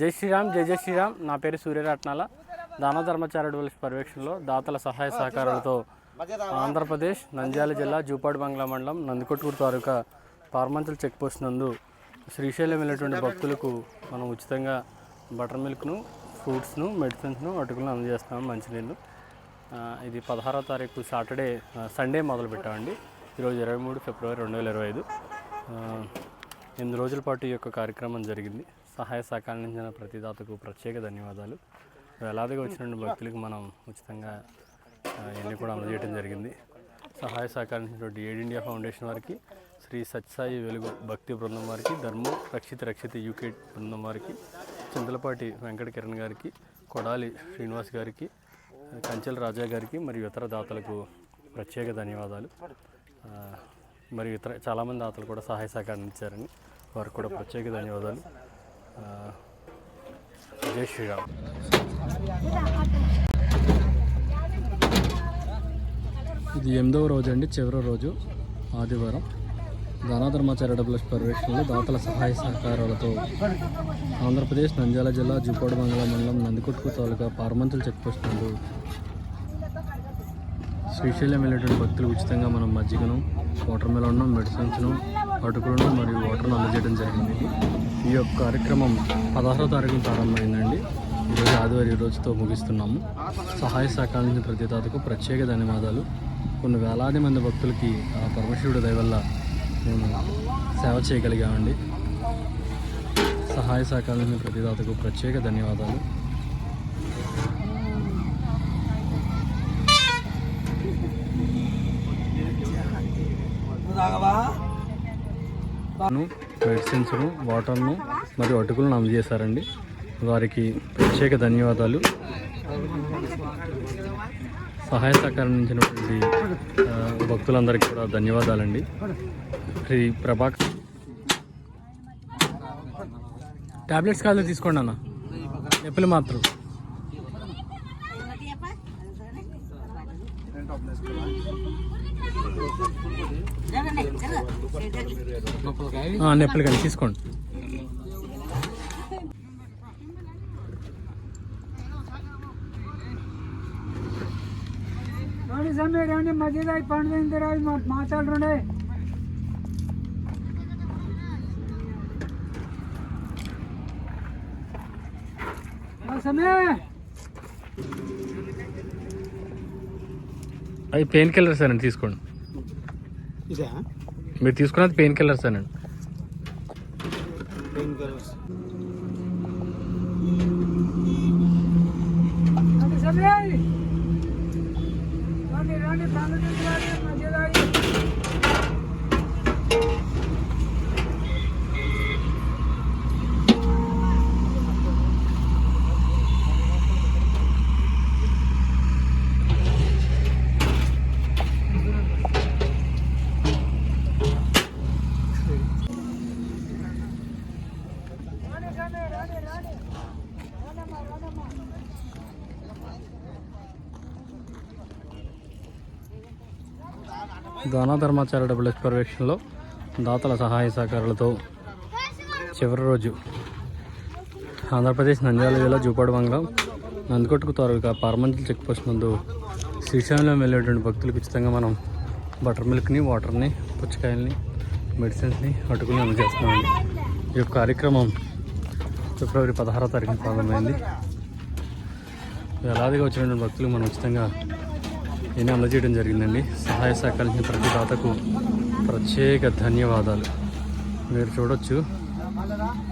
జై శ్రీరామ్ జై జై శ్రీరామ్. నా పేరు సూర్యరత్నాల. దాన ధర్మచారిటబుల్స్ పర్యవేక్షణలో దాతల సహాయ సహకారాలతో ఆంధ్రప్రదేశ్ నంద్యాల జిల్లా జూపాడు బంగ్లా మండలం నందికొట్కూరు తాలూకా పార్మంచల్ చెక్ పోస్ట్ నందు శ్రీశైలం వెళ్ళేటువంటి భక్తులకు మనం ఉచితంగా బటర్ మిల్క్ను ఫ్రూట్స్ను మెడిసిన్స్ను అటుకులను అందజేస్తాము మంచినీళ్ళు. ఇది పదహారో తారీఖు సాటర్డే సండే మొదలు పెట్టామండి ఈరోజు ఇరవై మూడు ఫిబ్రవరి రెండు వేల ఇరవై ఐదు. ఎనిమిది రోజుల పాటు ఈ యొక్క కార్యక్రమం జరిగింది. సహాయ సహకరించిన ప్రతి దాతకు ప్రత్యేక ధన్యవాదాలు. వేలాదిగా వచ్చిన భక్తులకు మనం ఉచితంగా ఇవన్నీ కూడా అందజేయడం జరిగింది. సహాయ సహకరించినటువంటి ఏడ్ ఇండియా ఫౌండేషన్ వారికి శ్రీ సత్సాయి వెలుగు భక్తి బృందం వారికి ధర్మం రక్షిత రక్షిత యూకే బృందం వారికి చింతలపాటి వెంకట కిరణ్ గారికి కొడాలి శ్రీనివాస్ గారికి కంచెల రాజా గారికి మరియు ఇతర దాతలకు ప్రత్యేక ధన్యవాదాలు. మరియు ఇతర చాలామంది దాతలు కూడా సహాయ సహకారం ఇచ్చారని వారికి కూడా ప్రత్యేక ధన్యవాదాలు. జై శ్రీరామ్. ఇది ఎనిమిదవ రోజు అండి చివరి రోజు ఆదివారం. దానాధర్మ చారిటబుల్ పర్యవేక్షణలో దాతల సహాయ సహకారాలతో ఆంధ్రప్రదేశ్ నంద్యాల జిల్లా జూపాడు మంగళ మండలం నందికొట్కు తాలూకా పారమంతులు చెక్ నందు శ్రీశైలం వెళ్ళేటువంటి భక్తులు ఉచితంగా మనం మజ్జిగను వాటర్ మెలన్ను మెడిసిన్స్ను అటుకులను మరియు వాటర్ను అందజేయడం జరిగింది. ఈ యొక్క కార్యక్రమం పదహారో తారీఖున ప్రారంభమైందండి. ఈరోజు ఆదివారం ఈ రోజుతో ముగిస్తున్నాము. సహాయ సహకారించిన ప్రతి తాతకు ప్రత్యేక ధన్యవాదాలు. కొన్ని వేలాది మంది భక్తులకి ఆ పరమశివుడి దయ వల్ల మేము సేవ చేయగలిగామండి. సహాయ సహకారించిన ప్రతి తాతకు ప్రత్యేక ధన్యవాదాలు. మెడిసిన్స్ను వాటర్ను మరియు అటుకులను అందజేశారండి. వారికి ప్రత్యేక ధన్యవాదాలు. సహాయ సహకారం ఆ, భక్తులందరికీ కూడా ధన్యవాదాలండి. శ్రీ ప్రభాక్ టాబ్లెట్స్ కాదు తీసుకోండి అన్న. నొప్పులు మాత్రం. నెప్పలు కానీ తీసుకోండి. సమయంలో మధ్యదాయి పండుగ రాజు అవి పెయిన్ కిల్లర్స్ అని తీసుకోండి. ఇదా మీరు తీసుకున్నది పెయిన్ కిల్లర్స్ అండి సమయ రండి రండి పండుగ మధ్యದಾಗ దానా ధర్మ చారిటబుల్ పర్యవేక్షణలో దాతల సహాయ సహకారాలతో చివరి రోజు ఆంధ్రప్రదేశ్ నంద్యాల జిల్లా జూపాడు మంగళం నందికొట్టుకు తాలూకా పార్మంచల్ చెక్ పోస్ట్ నందు శ్రీశైలం వెళ్ళేటువంటి భక్తులకు ఉచితంగా మనం బటర్ మిల్క్ని వాటర్ని పుచ్చకాయల్ని మెడిసిన్స్ని అటుకుని అందజేస్తున్నామండి. ఈ యొక్క కార్యక్రమం ఫిబ్రవరి పదహారో తారీఖున ప్రారంభమైంది. వేలాదిగా వచ్చినటువంటి భక్తులు మనం ఉచితంగా ఈయన అందజేయడం జరిగిందండి. సహాయ సహకరించిన ప్రతి దాతకు ప్రత్యేక ధన్యవాదాలు. మీరు చూడొచ్చు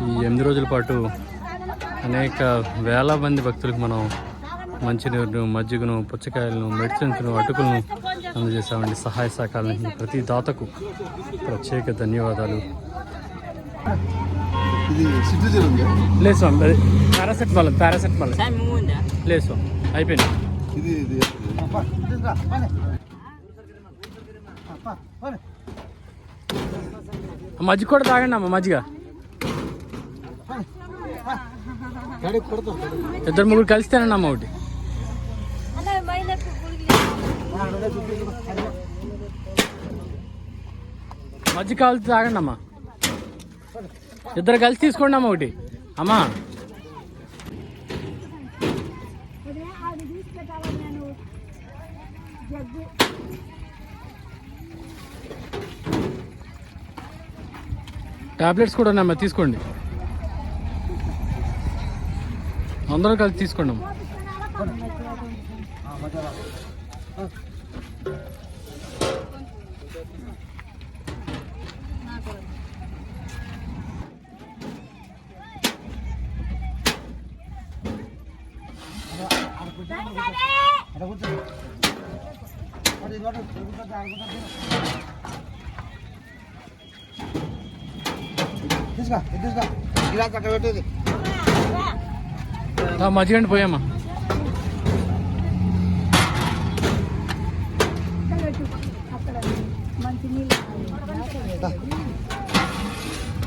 ఈ ఎనిమిది రోజుల పాటు అనేక వేల మంది భక్తులకు మనం మంచినీరును మజ్జిగను పుచ్చకాయలను మెడిసిన్స్ను అటుకులను అందజేసామండి సహాయ సహకరించిన ప్రతి దాతకు ప్రత్యేక ధన్యవాదాలు. లేదు స్వామి పారాసెటమాల్ పారాసెటమాల్. లేదు స్వామి అయిపోయింది. ఇది ఇది. మజ్జిగ కూడా తాగండి అమ్మ మజ్జిగ. ఇద్దరు ముగ్గురు కలిస్తేనండి అమ్మ ఒకటి. మజ్జిగ కావాలి తాగండి అమ్మా. ఇద్దరు కలిసి తీసుకోండి అమ్మ ఒకటి. అమ్మా. జగ్గు టాబ్లెట్స్ కూడా ఉన్నాయమ్మా తీసుకోండి. అందరం కలిసి తీసుకోండి మజ్జిగండి పోయమ్మా.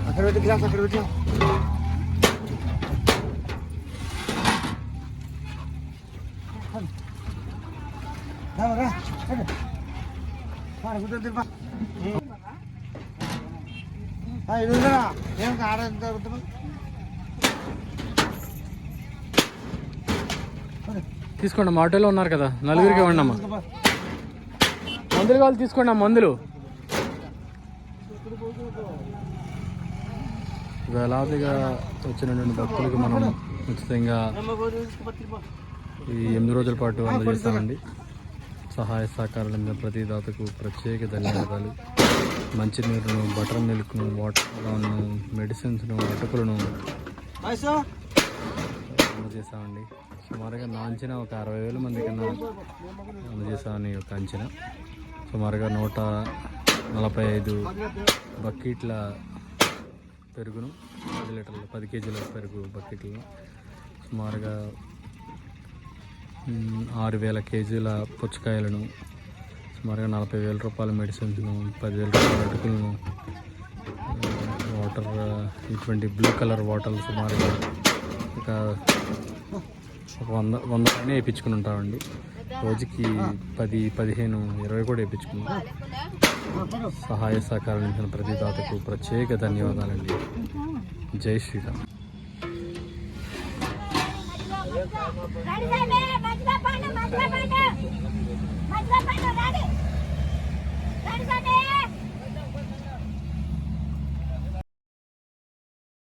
అక్కడ పెట్టి గిలాస్ అక్కడ పెట్టా. ఏం ఆడ ఎంత తీసుకోండి ఆటోలో ఉన్నారు కదా. నలుగురికి ఇవ్వండి అమ్మా మందులు కావాలి తీసుకోండి మందులు. వేలాదిగా వచ్చినటువంటి భక్తులకు మనం ఉచితంగా ఈ ఎనిమిది రోజుల పాటు అందజేస్తామండి. సహాయ సహకారాలు అందిన ప్రతి దాతకు ప్రత్యేక ధన్యవాదాలు. మంచినీరును బటర్ మిల్క్ను వాటర్ను మెడిసిన్స్ను అటుకులను అందజేసామండి సుమారుగా నా అంచనా ఒక అరవై వేల మంది కన్నా అందజేసామని ఒక అంచనా. సుమారుగా నూట నలభై ఐదు బకెట్ల పెరుగును పది లీటర్ల పది కేజీల పెరుగు బకెట్లు సుమారుగా ఆరు వేల కేజీల పుచ్చకాయలను సుమారుగా నలభై వేల రూపాయల మెడిసిన్స్ను పదివేల రూపాయల అటుకులను వాటర్ ఇటువంటి బ్లూ కలర్ వాటర్ సుమారుగా ఒక వంద వంద పైన వేయించుకుని ఉంటామండి. రోజుకి పది పదిహేను ఇరవై కూడా వేయించుకున్నాం. సహాయ సహకారం ఇచ్చిన ప్రతి దాతకు ప్రత్యేక ధన్యవాదాలండి. జై శ్రీరామ్. પાડો પાડો પાડો